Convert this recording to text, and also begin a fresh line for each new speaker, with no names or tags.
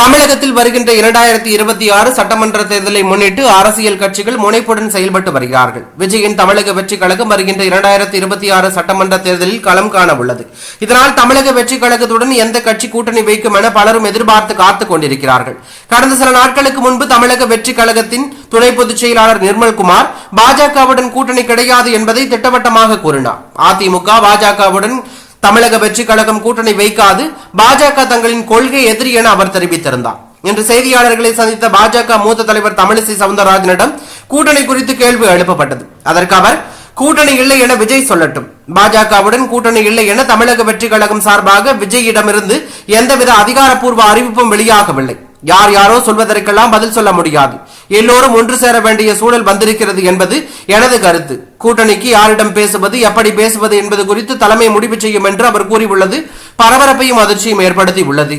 தமிழகத்தில் வருகின்ற இரண்டாயிரத்தி இருபத்தி ஆறு சட்டமன்ற தேர்தலை முன்னிட்டு அரசியல் கட்சிகள் முனைப்புடன் செயல்பட்டு வருகிறார்கள். விஜயின் தமிழக வெற்றி கழகம் வருகின்ற இரண்டாயிரத்தி இருபத்தி ஆறு சட்டமன்ற தேர்தலில் களம் காண உள்ளது. இதனால் தமிழக வெற்றி கழகத்துடன் எந்த கட்சி கூட்டணி வைக்கும் என பலரும் எதிர்பார்த்து காத்துக் கொண்டிருக்கிறார்கள். கடந்த சில நாட்களுக்கு முன்பு தமிழக வெற்றி கழகத்தின் துணை பொதுச் செயலாளர் நிர்மல்குமார் பாஜகவுடன் கூட்டணி கிடையாது என்பதை திட்டவட்டமாக கூறினார். அதிமுக பாஜகவுடன் தமிழக வெற்றி கழகம் கூட்டணி வைக்காது பாஜக தங்களின் கொள்கை எதிரி என அவர் தெரிவித்திருந்தார். இன்று செய்தியாளர்களை சந்தித்த பாஜக மூத்த தலைவர் தமிழிசை சவுந்தரராஜனிடம் கூட்டணி குறித்து கேள்வி எழுப்பப்பட்டது. அதற்கு அவர் கூட்டணி இல்லை என விஜய் சொல்லட்டும். பாஜகவுடன் கூட்டணி இல்லை என தமிழக வெற்றி கழகம் சார்பாக விஜயிடமிருந்து எந்தவித அதிகாரப்பூர்வ அறிவிப்பும் வெளியாகவில்லை. யார் யாரோ சொல்வதற்கெல்லாம் பதில் சொல்ல முடியாது. எல்லோரும் ஒன்று சேர வேண்டிய சூழல் வந்திருக்கிறது என்பது எனது கருத்து. கூட்டணிக்கு யாரிடம் பேசுவது எப்படி பேசுவது என்பது குறித்து தலைமை முடிவு செய்யும் என்று அவர் கூறியுள்ளது. பரபரப்பையும் அதிர்ச்சியும் ஏற்படுத்தி உள்ளது